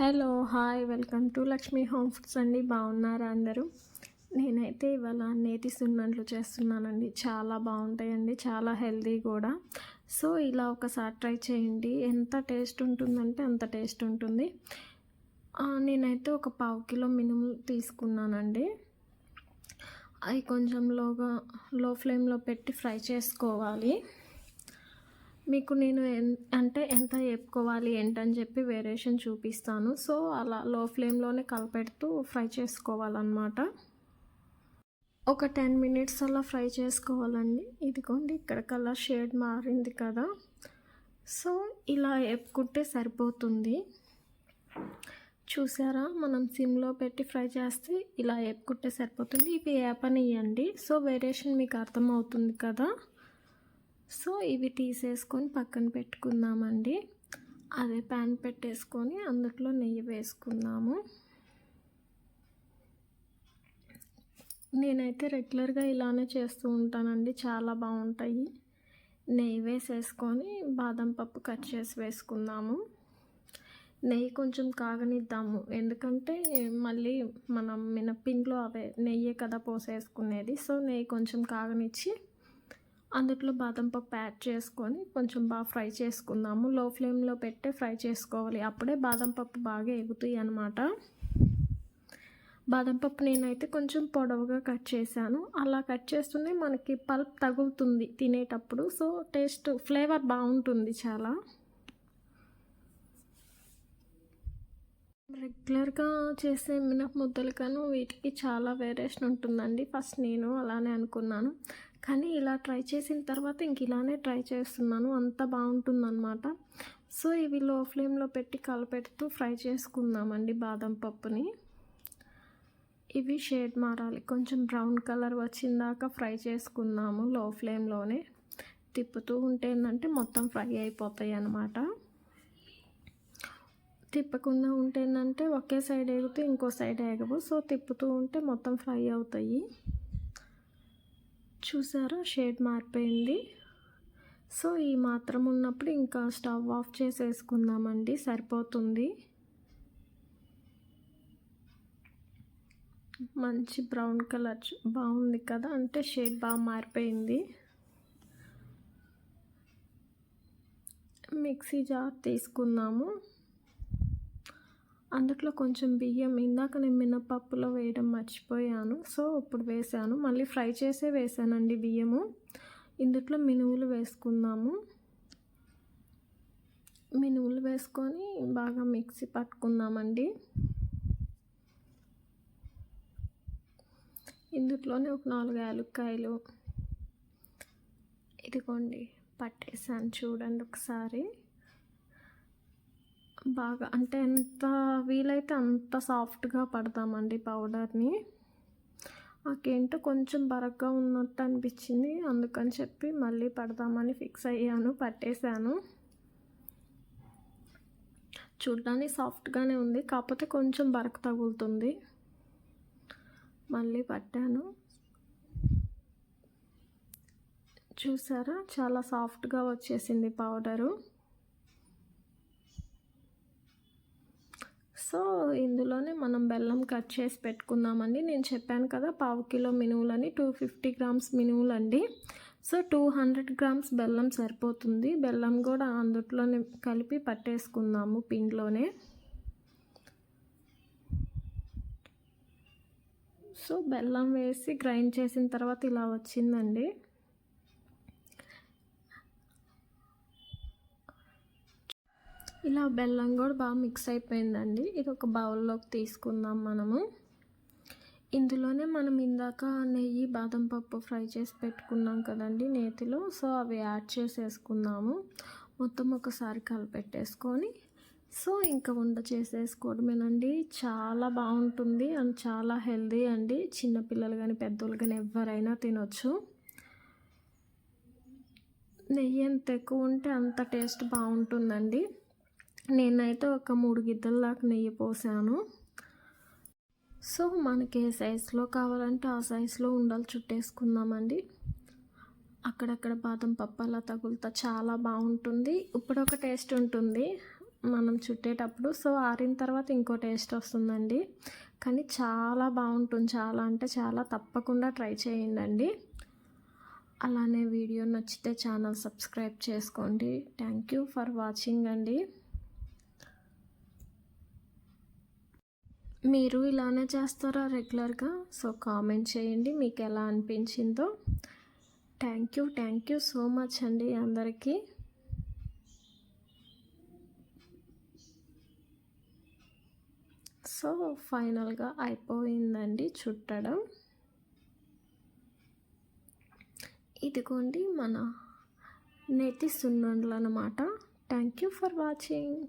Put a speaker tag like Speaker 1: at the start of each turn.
Speaker 1: Hello hi welcome to Lakshmi home foods అండి. బాగున్నారా అందరూ? నేనైతే ఇవాళ నేతి సున్నంట్లు చేస్తున్నానండి. చాలా బాగుంటాయండి చాలా హెల్దీ కూడా. సో ఇలా ఒకసారి ట్రై చేయండి. ఎంత టేస్ట్ ఉంటుందంటే అంత టేస్ట్ ఉంటుంది. నేనైతే ఒక పావు కిలో మినుములు తీసుకున్నానండి. అవి కొంచెం లోగా లో ఫ్లేమ్లో పెట్టి ఫ్రై చేసుకోవాలి. మీకు నేను ఎన్- అంటే ఎంత వేపుకోవాలి ఏంటని చెప్పి వేరియేషన్ చూపిస్తాను. సో అలా లో ఫ్లేమ్లోనే కలపెడుతూ ఫ్రై చేసుకోవాలన్నమాట. ఒక టెన్ మినిట్స్ అలా ఫ్రై చేసుకోవాలండి. ఇదిగోండి ఇక్కడ కలర్ షేడ్ మారింది కదా. సో ఇలా వేపుకుంటే సరిపోతుంది. చూసారా? మనం సిమ్లో పెట్టి ఫ్రై చేస్తే ఇలా వేపుకుంటే సరిపోతుంది. ఇవి వేపనియండి సో వేరియేషన్ మీకు అర్థమవుతుంది కదా. సో ఇవి తీసేసుకొని పక్కన పెట్టుకుందామండి. అదే ప్యాన్ పెట్టేసుకొని అందులో నెయ్యి వేసుకుందాము. నేనైతే రెగ్యులర్గా ఇలానే చేస్తూ ఉంటానండి. చాలా బాగుంటాయి. నెయ్యి వేసేసుకొని బాదం పప్పు కట్ చేసి వేసుకుందాము. నెయ్యి కొంచెం కాగనిద్దాము. ఎందుకంటే మళ్ళీ మనం మినప్పిండిలో అవే నెయ్యే కదా పోసేసుకునేది. సో నెయ్యి కొంచెం కాగనిచ్చి అందులో బాదం పప్పు యాడ్ చేసుకొని కొంచెం బాగా ఫ్రై చేసుకుందాము. లో ఫ్లేమ్లో పెట్టే ఫ్రై చేసుకోవాలి. అప్పుడే బాదం పప్పు బాగా ఎగుతాయి అన్నమాట. బాదం పప్పు నేనైతే కొంచెం పొడవుగా కట్ చేశాను. అలా కట్ చేస్తూనే మనకి పల్ప్ తగులుతుంది తినేటప్పుడు. సో టేస్ట్ ఫ్లేవర్ బాగుంటుంది చాలా. రెగ్యులర్గా చేసే మినప ముద్దలు కను వీటికి చాలా వేరియేషన్ ఉంటుందండి. ఫస్ట్ నేను అలానే అనుకున్నాను. కానీ ఇలా ట్రై చేసిన తర్వాత ఇంక ఇలానే ట్రై చేస్తున్నాను. అంత బాగుంటుందన్నమాట. సో ఇవి లో ఫ్లేమ్లో పెట్టి కలపెడుతూ ఫ్రై చేసుకుందామండి బాదం పప్పుని. ఇవి షేడ్ మారాలి. కొంచెం బ్రౌన్ కలర్ వచ్చిందాక ఫ్రై చేసుకుందాము లో ఫ్లేమ్లోనే. తిప్పుతూ ఉంటే ఏంటంటే మొత్తం ఫ్రై అయిపోతాయి అన్నమాట. తిప్పకుండా ఉంటే ఏంటంటే ఒకే సైడ్ ఎగితే ఇంకో సైడ్ ఎగవు. సో తిప్పుతూ ఉంటే మొత్తం ఫ్రై అవుతాయి. చూసారా? షేడ్ మారిపోయింది. సో ఈ మాత్రం ఉన్నప్పుడు ఇంకా స్టవ్ ఆఫ్ చేసేసుకుందామండి. సరిపోతుంది. మంచి బ్రౌన్ కలర్ బాగుంది కదా? అంటే షేడ్ బాగా మారిపోయింది. మిక్సీ జార్ తీసుకున్నాము అందుట్లో కొంచెం బియ్యం ఇందాక నేను మినపప్పులో వేయడం మర్చిపోయాను. సో ఇప్పుడు వేసాను. మళ్ళీ ఫ్రై చేసే వేసానండి బియ్యము. ఇందుట్లో మినువులు వేసుకుందాము. మినువులు వేసుకొని బాగా మిక్సీ పట్టుకుందామండి. ఇందుట్లోనే ఒక నాలుగు యాలుక్కాయలు. ఇదిగోండి పట్టేసాను చూడండి ఒకసారి. బాగా అంటే ఎంత వీలైతే అంత సాఫ్ట్గా పడతామండి పౌడర్ని. నాకేంటో కొంచెం బరగ్గా ఉన్నట్టు అనిపించింది. అందుకని చెప్పి మళ్ళీ పడదామని ఫిక్స్ అయ్యాను పట్టేశాను. చూడ్డానికి సాఫ్ట్గానే ఉంది కాకపోతే కొంచెం బరక తగులుతుంది. మళ్ళీ పట్టాను. చూసారా? చాలా సాఫ్ట్గా వచ్చేసింది పౌడరు. సో ఇందులోనే మనం బెల్లం కట్ చేసి పెట్టుకుందామండి. నేను చెప్పాను కదా పావు కిలో మినువులని టూ ఫిఫ్టీ గ్రామ్స్ మినువులండి. సో టూ హండ్రెడ్ గ్రామ్స్ బెల్లం సరిపోతుంది. బెల్లం కూడా అందుట్లోనే కలిపి పట్టేసుకుందాము పిండిలోనే. సో బెల్లం వేసి గ్రైండ్ చేసిన తర్వాత ఇలా వచ్చిందండి. ఇలా బెల్లం కూడా బాగా మిక్స్ అయిపోయిందండి. ఇది ఒక బౌల్లోకి తీసుకుందాం మనము. ఇందులోనే మనం ఇందాక నెయ్యి బాదం పప్పు ఫ్రై చేసి పెట్టుకున్నాం కదండి నేతిలో. సో అవి యాడ్ చేసేసుకుందాము. మొత్తం ఒకసారి కలిపెట్టేసుకొని. సో ఇంకా వంట చేసేసుకోవడమేనండి. చాలా బాగుంటుంది అండ్ చాలా హెల్దీ అండి. చిన్నపిల్లలు కానీ పెద్దోళ్ళు కానీ ఎవరైనా తినొచ్చు. నెయ్యి ఎంత ఎక్కువ ఉంటే అంత టేస్ట్ బాగుంటుందండి. నేనైతే ఒక మూడు గిద్దల దాకా నెయ్యి పోసాను. సో మనకి ఏ సైజులో కావాలంటే ఆ సైజులో ఉండాలి చుట్టేసుకుందామండి. అక్కడక్కడ బాదం పప్పు అలా తగులుతా చాలా బాగుంటుంది. ఇప్పుడు ఒక టేస్ట్ ఉంటుంది మనం చుట్టేటప్పుడు. సో ఆరిన తర్వాత ఇంకో టేస్ట్ వస్తుందండి. కానీ చాలా బాగుంటుంది. చాలా అంటే చాలా తప్పకుండా ట్రై చేయండి అలానే వీడియో నచ్చితే ఛానల్ సబ్స్క్రైబ్ చేసుకోండి. థ్యాంక్ యూ ఫర్ వాచింగ్ అండి. మీరు ఇలానే చేస్తారా రెగ్యులర్గా? సో కామెంట్ చేయండి. మీకు ఎలా అనిపించిందో. Thank you thank you so much అండి అందరికీ. సో ఫైనల్గా అయిపోయిందండి చుట్టడం. ఇదిగోండి మన నెతి సున్నుండలు అనమాట థ్యాంక్ యూ ఫర్ వాచింగ్.